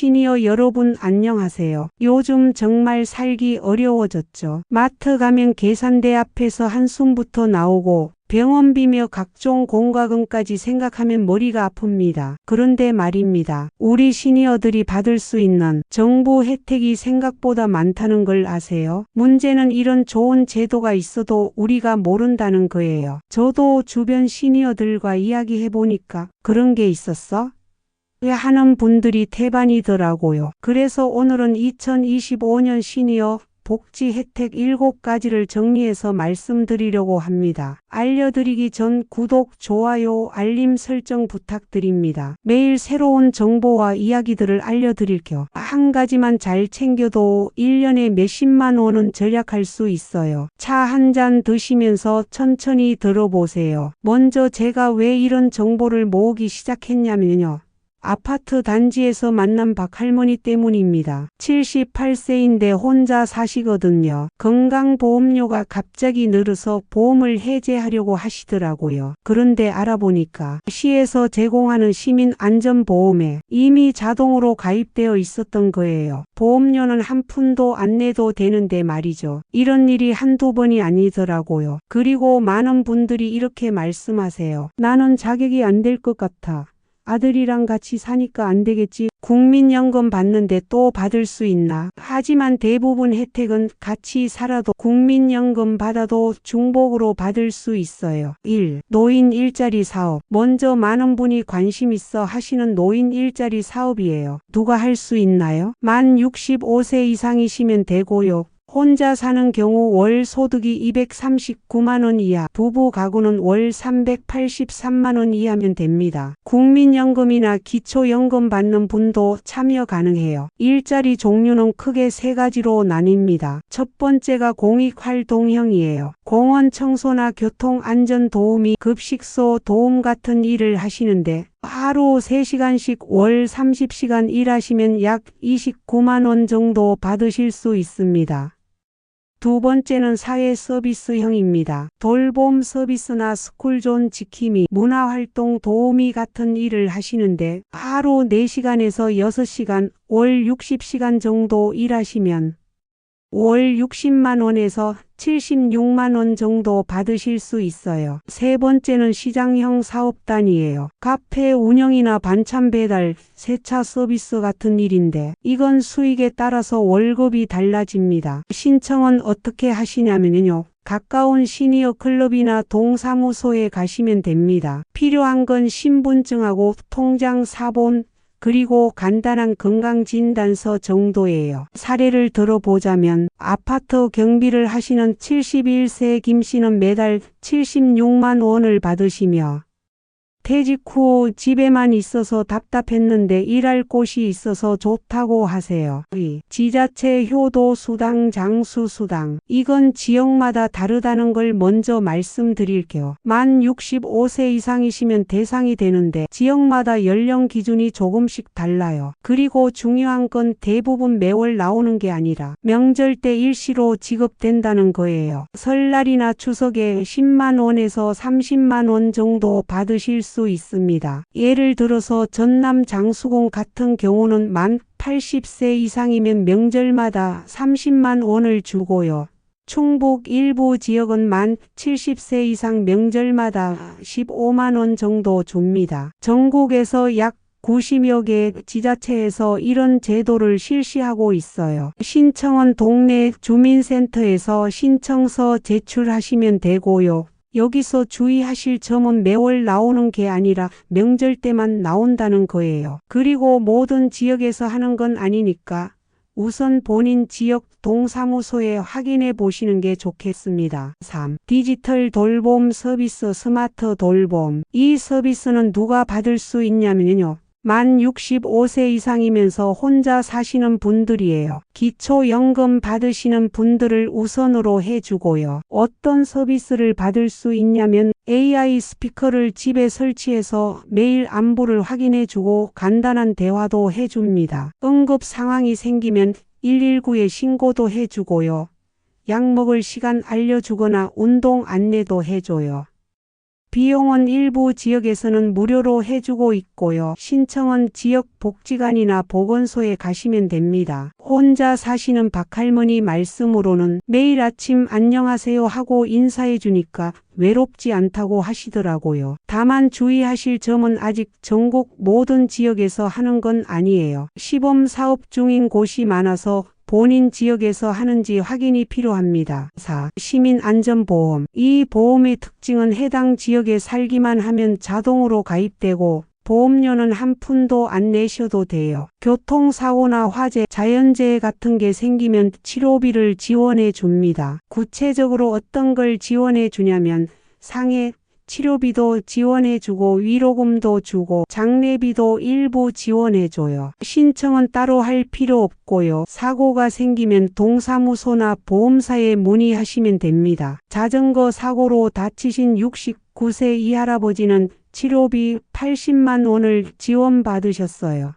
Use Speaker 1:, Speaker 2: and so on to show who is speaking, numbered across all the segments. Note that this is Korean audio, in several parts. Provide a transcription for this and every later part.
Speaker 1: 시니어 여러분 안녕하세요. 요즘 정말 살기 어려워졌죠. 마트 가면 계산대 앞에서 한숨부터 나오고 병원비며 각종 공과금까지 생각하면 머리가 아픕니다. 그런데 말입니다. 우리 시니어들이 받을 수 있는 정부 혜택이 생각보다 많다는 걸 아세요? 문제는 이런 좋은 제도가 있어도 우리가 모른다는 거예요. 저도 주변 시니어들과 이야기해보니까 그런 게 있었어? 하는 분들이 태반이더라고요. 그래서 오늘은 2025년 시니어 복지 혜택 7가지를 정리해서 말씀드리려고 합니다. 알려드리기 전 구독, 좋아요, 알림 설정 부탁드립니다. 매일 새로운 정보와 이야기들을 알려드릴게요. 한 가지만 잘 챙겨도 1년에 몇십만 원은 절약할 수 있어요. 차 한 잔 드시면서 천천히 들어보세요. 먼저 제가 왜 이런 정보를 모으기 시작했냐면요. 아파트 단지에서 만난 박할머니 때문입니다. 78세인데 혼자 사시거든요. 건강보험료가 갑자기 늘어서 보험을 해제하려고 하시더라고요. 그런데 알아보니까 시에서 제공하는 시민안전보험에 이미 자동으로 가입되어 있었던 거예요. 보험료는 한 푼도 안 내도 되는데 말이죠. 이런 일이 한두 번이 아니더라고요. 그리고 많은 분들이 이렇게 말씀하세요. 나는 자격이 안 될 것 같아. 아들이랑 같이 사니까 안 되겠지. 국민연금 받는데 또 받을 수 있나? 하지만 대부분 혜택은 같이 살아도 국민연금 받아도 중복으로 받을 수 있어요. 1. 노인 일자리 사업. 먼저 많은 분이 관심 있어 하시는 노인 일자리 사업이에요. 누가 할 수 있나요? 만 65세 이상이시면 되고요. 혼자 사는 경우 월 소득이 239만 원 이하, 부부 가구는 월 383만 원 이하면 됩니다. 국민연금이나 기초연금 받는 분도 참여 가능해요. 일자리 종류는 크게 세 가지로 나뉩니다. 첫 번째가 공익활동형이에요. 공원 청소나 교통안전 도우미, 급식소 도움 같은 일을 하시는데 하루 3시간씩 월 30시간 일하시면 약 29만 원 정도 받으실 수 있습니다. 두 번째는 사회 서비스형입니다. 돌봄 서비스나 스쿨존 지킴이, 문화활동 도우미 같은 일을 하시는데 하루 4시간에서 6시간, 월 60시간 정도 일하시면 월 60만 원에서 76만 원 정도 받으실 수 있어요. 세 번째는 시장형 사업단이에요. 카페 운영이나 반찬 배달, 세차 서비스 같은 일인데 이건 수익에 따라서 월급이 달라집니다. 신청은 어떻게 하시냐면요. 가까운 시니어 클럽이나 동사무소에 가시면 됩니다. 필요한 건 신분증하고 통장 사본, 그리고 간단한 건강진단서 정도예요. 사례를 들어보자면 아파트 경비를 하시는 71세 김 씨는 매달 76만 원을 받으시며 퇴직 후 집에만 있어서 답답했는데 일할 곳이 있어서 좋다고 하세요. 의. 지자체 효도 수당, 장수 수당. 이건 지역마다 다르다는 걸 먼저 말씀드릴게요. 만 65세 이상이시면 대상이 되는데 지역마다 연령 기준이 조금씩 달라요. 그리고 중요한 건 대부분 매월 나오는 게 아니라 명절 때 일시로 지급된다는 거예요. 설날이나 추석에 10만 원에서 30만 원 정도 받으실 수 있습니다. 예를 들어서 전남 장수공 같은 경우는 만 80세 이상이면 명절마다 30만 원을 주고요. 충북 일부 지역은 만 70세 이상 명절마다 15만 원 정도 줍니다. 전국에서 약 90여 개 지자체에서 이런 제도를 실시하고 있어요. 신청은 동네 주민센터에서 신청서 제출하시면 되고요. 여기서 주의하실 점은 매월 나오는 게 아니라 명절 때만 나온다는 거예요. 그리고 모든 지역에서 하는 건 아니니까 우선 본인 지역 동사무소에 확인해 보시는 게 좋겠습니다. 3. 디지털 돌봄 서비스 스마트 돌봄. 이 서비스는 누가 받을 수 있냐면요. 만 65세 이상이면서 혼자 사시는 분들이에요. 기초연금 받으시는 분들을 우선으로 해주고요. 어떤 서비스를 받을 수 있냐면 AI 스피커를 집에 설치해서 매일 안부를 확인해주고 간단한 대화도 해줍니다. 응급 상황이 생기면 119에 신고도 해주고요. 약 먹을 시간 알려주거나 운동 안내도 해줘요. 비용은 일부 지역에서는 무료로 해주고 있고요. 신청은 지역 복지관이나 보건소에 가시면 됩니다. 혼자 사시는 박할머니 말씀으로는 매일 아침 안녕하세요 하고 인사해 주니까 외롭지 않다고 하시더라고요. 다만 주의하실 점은 아직 전국 모든 지역에서 하는 건 아니에요. 시범 사업 중인 곳이 많아서 본인 지역에서 하는지 확인이 필요합니다. 4. 시민안전보험. 이 보험의 특징은 해당 지역에 살기만 하면 자동으로 가입되고 보험료는 한 푼도 안 내셔도 돼요. 교통사고나 화재, 자연재해 같은 게 생기면 치료비를 지원해 줍니다. 구체적으로 어떤 걸 지원해 주냐면 상해, 치료비도 지원해주고 위로금도 주고 장례비도 일부 지원해줘요. 신청은 따로 할 필요 없고요. 사고가 생기면 동사무소나 보험사에 문의하시면 됩니다. 자전거 사고로 다치신 69세 이 할아버지는 치료비 80만 원을 지원받으셨어요.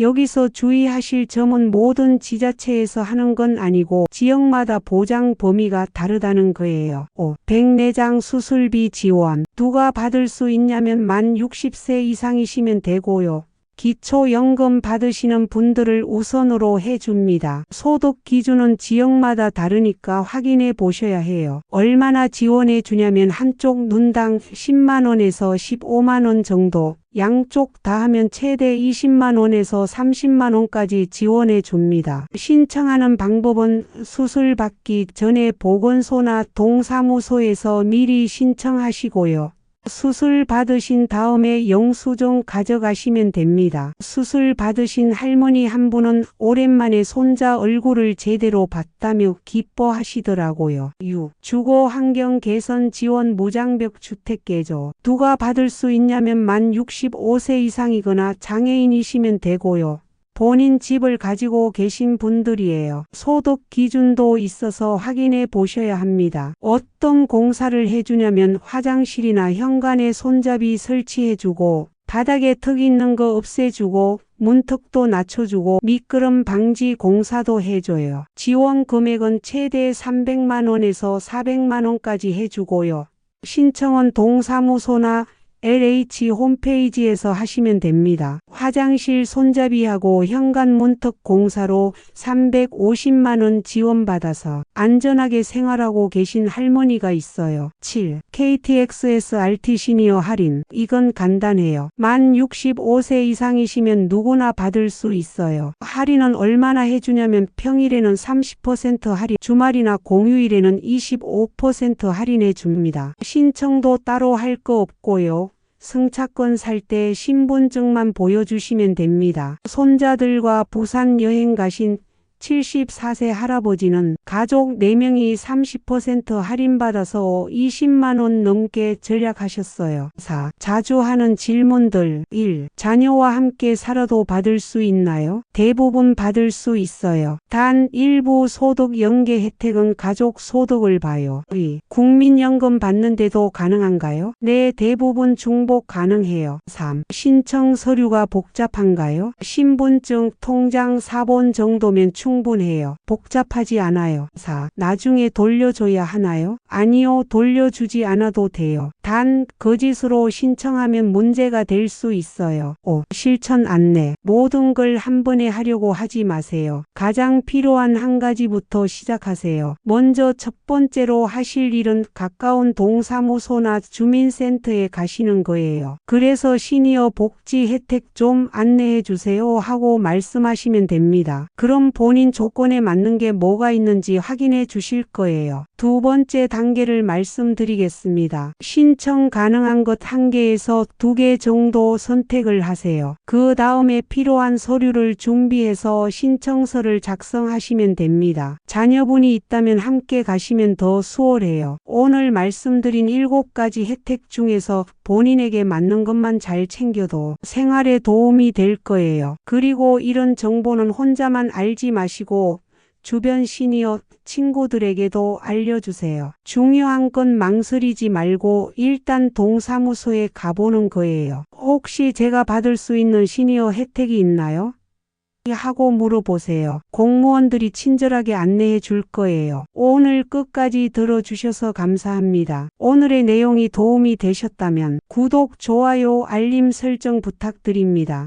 Speaker 1: 여기서 주의하실 점은 모든 지자체에서 하는 건 아니고 지역마다 보장 범위가 다르다는 거예요. 5. 백내장 수술비 지원. 누가 받을 수 있냐면 만 60세 이상이시면 되고요. 기초연금 받으시는 분들을 우선으로 해줍니다. 소득 기준은 지역마다 다르니까 확인해 보셔야 해요. 얼마나 지원해 주냐면 한쪽 눈당 10만원에서 15만원 정도, 양쪽 다 하면 최대 20만원에서 30만원까지 지원해 줍니다. 신청하는 방법은 수술 받기 전에 보건소나 동사무소에서 미리 신청하시고요. 수술 받으신 다음에 영수증 가져가시면 됩니다. 수술 받으신 할머니 한 분은 오랜만에 손자 얼굴을 제대로 봤다며 기뻐하시더라고요. 6. 주거 환경 개선 지원 무장벽 주택 개조. 누가 받을 수 있냐면 만 65세 이상이거나 장애인이시면 되고요. 본인 집을 가지고 계신 분들이에요. 소득 기준도 있어서 확인해 보셔야 합니다. 어떤 공사를 해주냐면 화장실이나 현관에 손잡이 설치해주고 바닥에 턱 있는 거 없애주고 문턱도 낮춰주고 미끄럼 방지 공사도 해줘요. 지원 금액은 최대 300만 원에서 400만 원까지 해주고요. 신청은 동사무소나 LH 홈페이지에서 하시면 됩니다. 화장실 손잡이하고 현관 문턱 공사로 350만원 지원받아서 안전하게 생활하고 계신 할머니가 있어요. 7. KTXS RT 시니어 할인. 이건 간단해요. 만 65세 이상이시면 누구나 받을 수 있어요. 할인은 얼마나 해주냐면 평일에는 30% 할인, 주말이나 공휴일에는 25% 할인해 줍니다. 신청도 따로 할 거 없고요. 승차권 살 때 신분증만 보여주시면 됩니다. 손자들과 부산 여행 가신 74세 할아버지는 가족 4명이 30% 할인받아서 20만원 넘게 절약하셨어요. 4. 자주 하는 질문들 1. 자녀와 함께 살아도 받을 수 있나요? 대부분 받을 수 있어요. 단 일부 소득 연계 혜택은 가족 소득을 봐요. 2. 국민연금 받는데도 가능한가요? 네, 대부분 중복 가능해요. 3. 신청 서류가 복잡한가요? 신분증, 통장, 사본 정도면 충 충분해요. 복잡하지 않아요. 4. 나중에 돌려줘야 하나요? 아니요, 돌려주지 않아도 돼요. 단, 거짓으로 신청하면 문제가 될 수 있어요. 5. 실천 안내. 모든 걸 한 번에 하려고 하지 마세요. 가장 필요한 한 가지부터 시작하세요. 먼저 첫 번째로 하실 일은 가까운 동사무소나 주민센터에 가시는 거예요. 그래서 시니어 복지 혜택 좀 안내해 주세요 하고 말씀하시면 됩니다. 그럼 본인 조건에 맞는 게 뭐가 있는지 확인해 주실 거예요. 두 번째 단계를 말씀드리겠습니다. 신청 가능한 것 한 개에서 두 개 정도 선택을 하세요. 그 다음에 필요한 서류를 준비해서 신청서를 작성하시면 됩니다. 자녀분이 있다면 함께 가시면 더 수월해요. 오늘 말씀드린 7가지 혜택 중에서 본인에게 맞는 것만 잘 챙겨도 생활에 도움이 될 거예요. 그리고 이런 정보는 혼자만 알지 마시고 주변 시니어 친구들에게도 알려주세요. 중요한 건 망설이지 말고 일단 동사무소에 가보는 거예요. 혹시 제가 받을 수 있는 시니어 혜택이 있나요? 하고 물어보세요. 공무원들이 친절하게 안내해 줄 거예요. 오늘 끝까지 들어주셔서 감사합니다. 오늘의 내용이 도움이 되셨다면 구독, 좋아요, 알림 설정 부탁드립니다.